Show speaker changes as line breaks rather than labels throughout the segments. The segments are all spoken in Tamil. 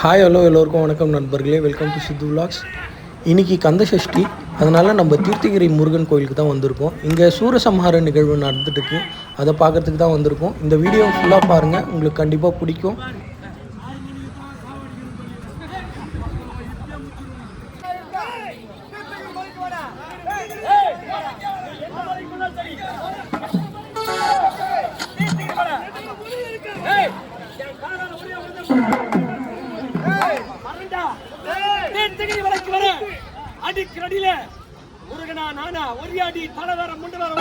ஹாய் ஹலோ எல்லோருக்கும் வணக்கம் நண்பர்களே. வெல்கம் டு சித்து விலாக்ஸ் இன்னைக்கு கந்த சஷ்டி அதனால் நம்ம தீர்த்திகிரி முருகன் கோயிலுக்கு தான் வந்திருக்கோம். இங்கே சூரசம்ஹார நிகழ்வு நடந்துட்டுருக்கு. அதை பார்க்கறதுக்கு தான் வந்திருக்கோம். இந்த வீடியோ ஃபுல்லாக பாருங்கள் உங்களுக்கு கண்டிப்பாக பிடிக்கும்.
தீர்த்தகிரி வழக்கு வர? அடிக்கிற அடியில முருகனா நானா ஒரு அடி தலை வர முண்டு வர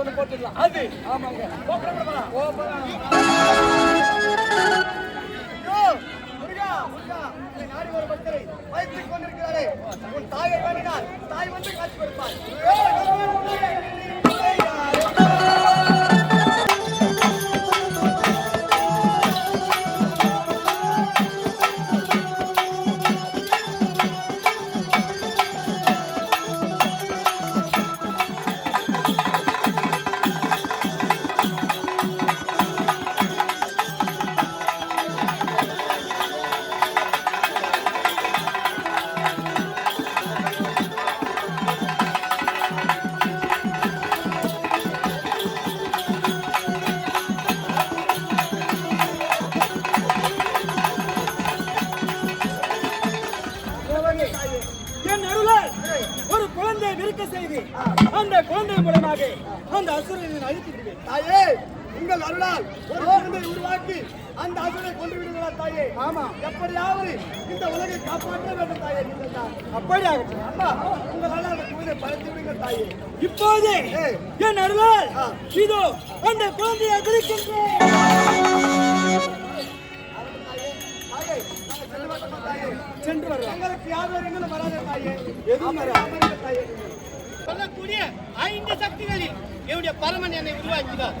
ஒன்று போட்டுடலாம். அது. ஆமாங்க.
வைத்துக் கொண்டிருக்கிறாரே. உன் தாயை வேண்டினால் தாய் வந்து காட்சி கொடுப்பார்
என் அருளால் ஒரு குழந்தையை விருக்க செய்து. அந்த குழந்தை மூலமாக அந்த அசுரனை அழித்து விடுவேன்
தாயே உங்கள் அருளால் ஒரு குழந்தை உருவாக்கி அந்த அசுரை கொண்டு விடுங்களா தாயே? ஆமா. எப்படியாவது இந்த உலகை காப்பாற்ற வேண்டும் தாயே நீங்கள் தான்.
அப்படி ஆகட்டும்
அம்மா உங்கள் அருளால் அந்த குழந்தை படைத்து விடுங்கள் தாயே.
இப்போது. என் அருளால். இதோ அந்த குழந்தையை விருக்கின்றேன்
சென்று
வரலாம்
எங்களுக்கு வராத தாயே.
எதுவும் வராது.
அமருங்க தாயே.
சொல்லக்கூடிய ஐந்து சக்திகளில் என்னுடைய பரமன் என்னை உருவாக்கினார்.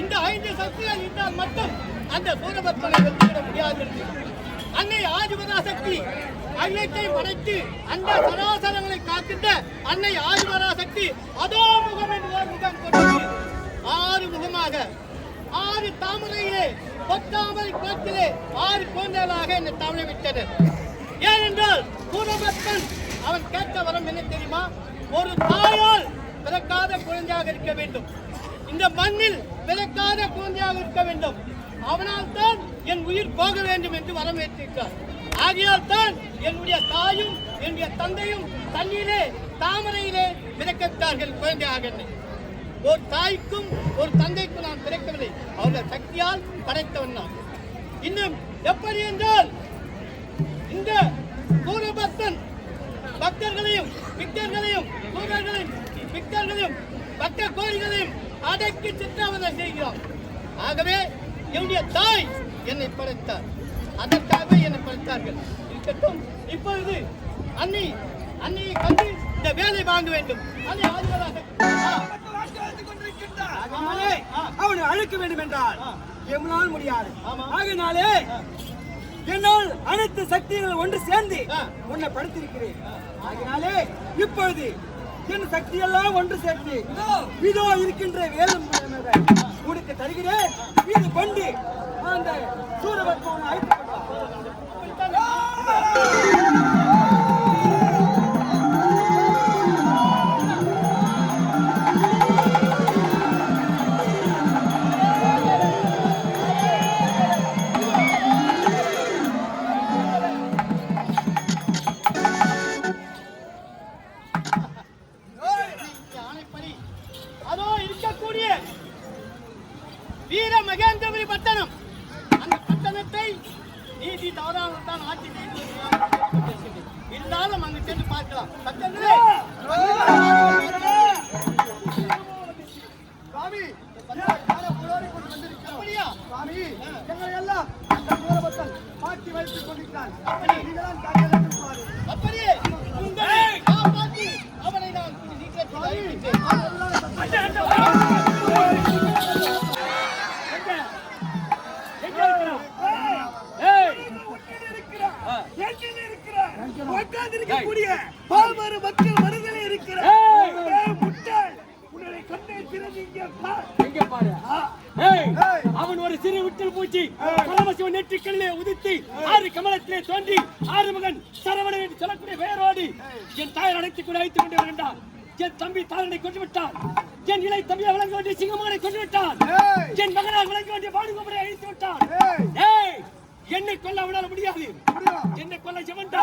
இந்த ஐந்து சக்திகள் இருந்தால் மட்டும் அந்த சூரபத்மனை வெற்றிவிட முடியாது அன்னை ஆதிபதா சக்தி அன்னைத்தை படைத்து அந்த சராசரங்களை காக்கின்ற அன்னை ஆதிபதா சக்தி அதோ முகம் என்று ஒரு முகம் கொண்டது ஆறு முகமாக ஆறு தாமரையிலே பொத்தாமரை குளத்திலே ஆறு குழந்தைகளாக என்னை தவணை விட்டனர். ஏனென்றால் சூரபத்மன் அவன் கேட்ட வரம் என்ன தெரியுமா? ஒரு தாயால் பிறக்காத குழந்தையாக இருக்க வேண்டும். இந்த மண்ணில் பிறக்காத குழந்தையாக இருக்க வேண்டும். அவனால் தான் என் உயிர் போக வேண்டும் என்று வரம் ஏற்றிருக்கிறார் ஆகையால் தான் என்னுடைய தாயும் என்னுடைய தந்தையும் தண்ணீரே தாமரையிலே பிறக்கத்தார்கள் குழந்தையாக ஒரு தாய்க்கும் ஒரு தந்தைக்கும் நான் பிறக்கவில்லை. அவருடைய சக்தியால் படைத்தவன் நான். இன்னும் எப்படி என்றால் இந்த சூரபக்தன் பக்தர்களையும் பிக்தர்களையும் சூரர்களையும் பிக்தர்களையும் பக்த கோரிகளையும் அடக்கி சித்திரவதை செய்கிறான் ஆகவே என்னுடைய தாய் என்னை படைத்தார். அதற்காகவே என்னை படைத்தார்கள். இருக்கட்டும். இப்பொழுது அன்னி அன்னியை கண்டு இந்த வேலை வாங்க வேண்டும். ஆதிவராக
ஆகவே அவனை அழைக்க வேண்டும் என்றால் எம்னால் முடியாது. ஆகினாலே என்னால் அனைத்து சக்திகள் ஒன்று சேர்ந்து. உன்னை படுத்திருக்கிறேன். ஆகினாலே இப்பொழுது என் சக்தியெல்லாம் ஒன்று சேர்த்து இதோ. இருக்கின்ற வேலும் உனக்கு தருகிறேன். இது கொண்டு அந்த சூரபத்மனை அழைத்து
நீதி தவறாமல் தான் ஆட்சி செய்து. இருந்தாலும் அங்கு சென்று பார்க்கலாம். பக்கத்திலே
சுவாமி சுவாமி எங்களை எல்லாம் அந்த மாற்றி வைத்துக் கொண்டிருக்கிறான்
கமலத்திலே தோன்றி ஆறுமுகன் சரவணன் என்று சொல்லக்கூடிய பெயரோடு என் தாயார் அழைத்துக் கொண்டு அழைத்துக் கொண்டு வருகின்றார் என் தம்பி தாரனை கொண்டு விட்டான் என் இளை தம்பியை வழங்க வேண்டிய சிங்கமானை கொண்டு விட்டான் என் மகனாக வழங்க வேண்டிய பாடுகோபரை அழித்து விட்டான் ஏய்! என்னை கொல்ல அவனால முடியாது. என்னை கொல்ல சிவன்டா.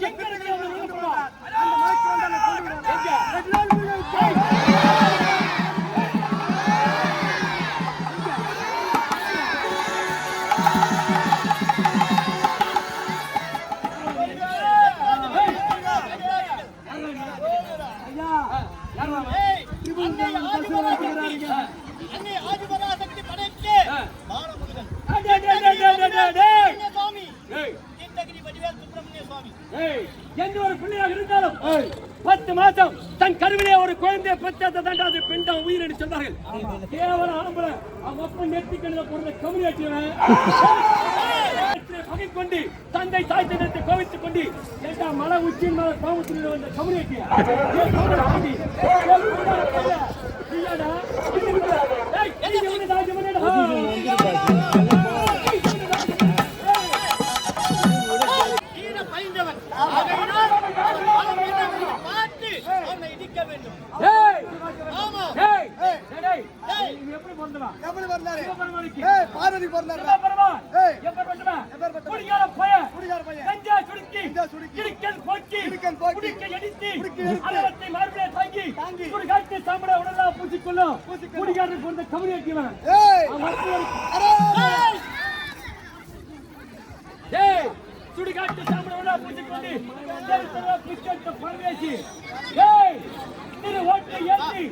எங்க இருக்கு எந்த ஒரு பிள்ளையாக இருந்தாலும் பத்து மாசம் தன் கருவிலே ஒரு குழந்தையை பெற்றது தாண்டா அது பெண்டம் உயிர் என்று சொல்வார்கள். கேவல ஆம்பளை அவங்க அப்பா நெத்தி கண்ணில் போடுற கம்யூனிட்டிவன் பகை கொண்டு தந்தை தாய் தந்தை கோவித்துக் கொண்டு ஏண்டா மலை உச்சியின் மேல கோபத்தில் வந்த கம்யூனிட்டி
வீர
கிறுக்கன் போக்கி.
கிறுக்கன் போக்கி.
குடிக்க எடித்து. அலவத்தை மார்பிலே தாங்கி.
தாங்கி.
சுடுகாட்டு சாம்பலை உடலெல்லாம் பூசிக்கொள்ளும்.
பூசிக்கொள்ளும்.
குடிகாரனுக்கு அவன் மருத்துவருக்கு.
அரே!
ஏய், சுடுகாட்டு சாம்பலை உடலெல்லாம் பூசிக்கொண்டு, பிச்சைத்த பரதேசி. ஏய், திரு ஓட்டை ஏத்தி,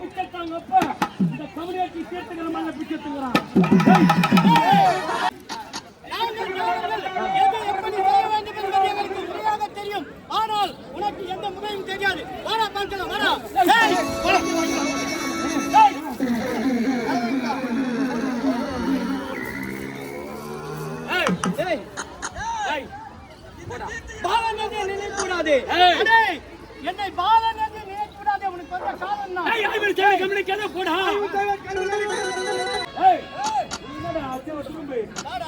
பிச்சைத்தாங்க அப்ப, இந்த கம்யூனிட்டி சேர்த்துக்கிற மாதிரி பிச்சைத்துக்கிறான்.
அடே, என்னை பாலன் என்று நினைக்கக்கூடாது உனக்கு வந்த காலம் தான்
ஏய், ஐவர் சேவை கம்பெனிக்கு போடா. ஏய், என்னடா அச்சவ துரும்பு?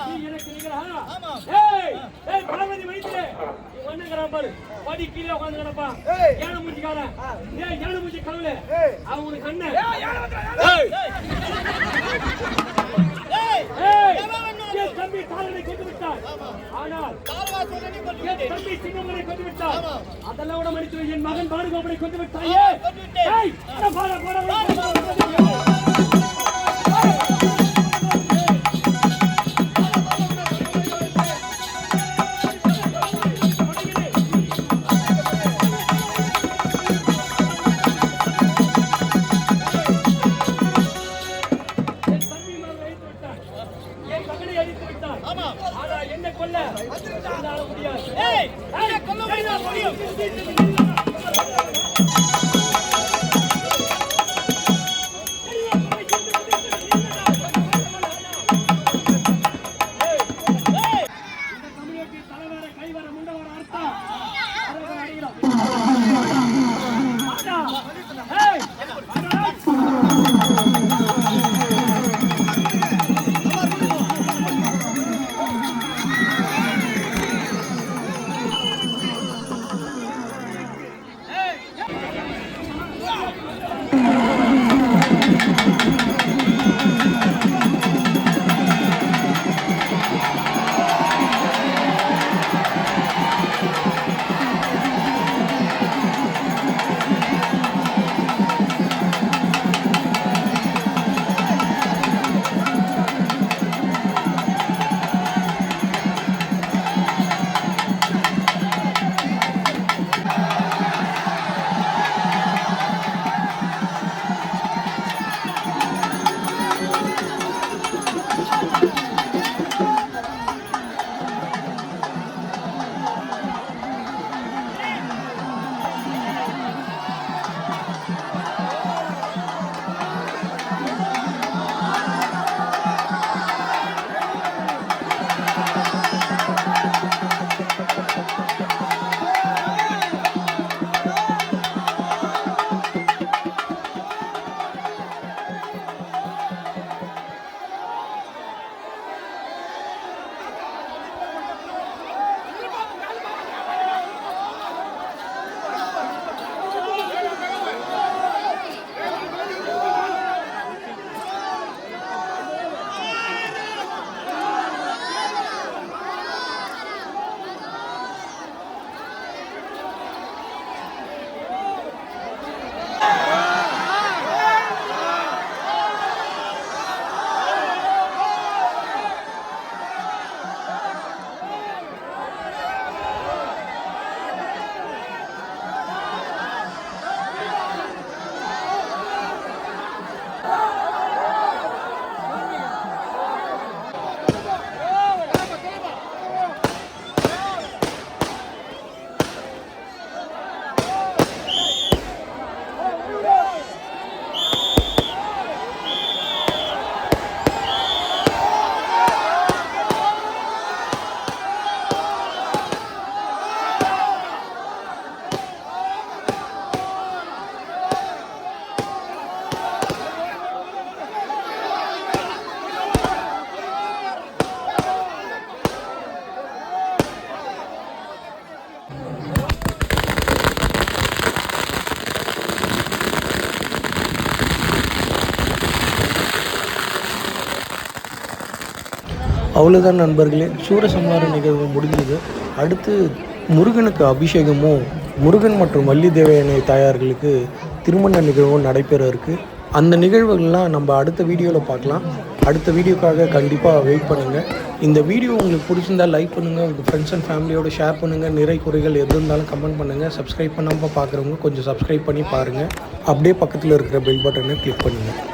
நீ எனக்கு நிகரா?
ஆமா.
ஏய், ஏய், பாரு. படி கீழே உட்கார்ந்து.
ஏய்,
யானை மூஞ்சி கடவுளே.
ஏய்.
அவன் உனக்கு அண்ணன்.
ஏய்,
ஏய்,
எவன் வேணும்?
என் தம்பி காலனை கொண்டு விட்டான். ஆனால்
கால்வாசலை நீ கொண்டு
என்
விட்டேன்.
தம்பி சிங்கமனை கொண்டு விட்டான்.
ஆமா.
அதெல்லாம் விட மடித்து என் மகன் பாடுகோபனை கொண்டு விட்டாயே. போட போட
அவ்வளோதான் நண்பர்களே. சூரசம்ஹார நிகழ்வு முடிஞ்சது. அடுத்து முருகனுக்கு அபிஷேகமும் முருகன் மற்றும் வள்ளி தேவையான தாயார்களுக்கு திருமண நிகழ்வும் நடைபெற இருக்குது அந்த நிகழ்வுகள்லாம் நம்ம அடுத்த வீடியோவில் பார்க்கலாம். அடுத்த வீடியோக்காக கண்டிப்பாக வெயிட் பண்ணுங்கள் இந்த வீடியோ உங்களுக்கு பிடிச்சிருந்தா லைக் பண்ணுங்கள் உங்கள் ஃப்ரெண்ட்ஸ் அண்ட் ஃபேமிலியோட ஷேர் பண்ணுங்கள் நிறை குறைகள் எது இருந்தாலும் கமெண்ட் பண்ணுங்கள் சப்ஸ்கிரைப் பண்ணாமல் பார்க்குறவங்க கொஞ்சம் சப்ஸ்கிரைப் பண்ணி பாருங்கள் அப்படியே பக்கத்தில் இருக்கிற பெல் பட்டனை கிளிக் பண்ணுங்கள்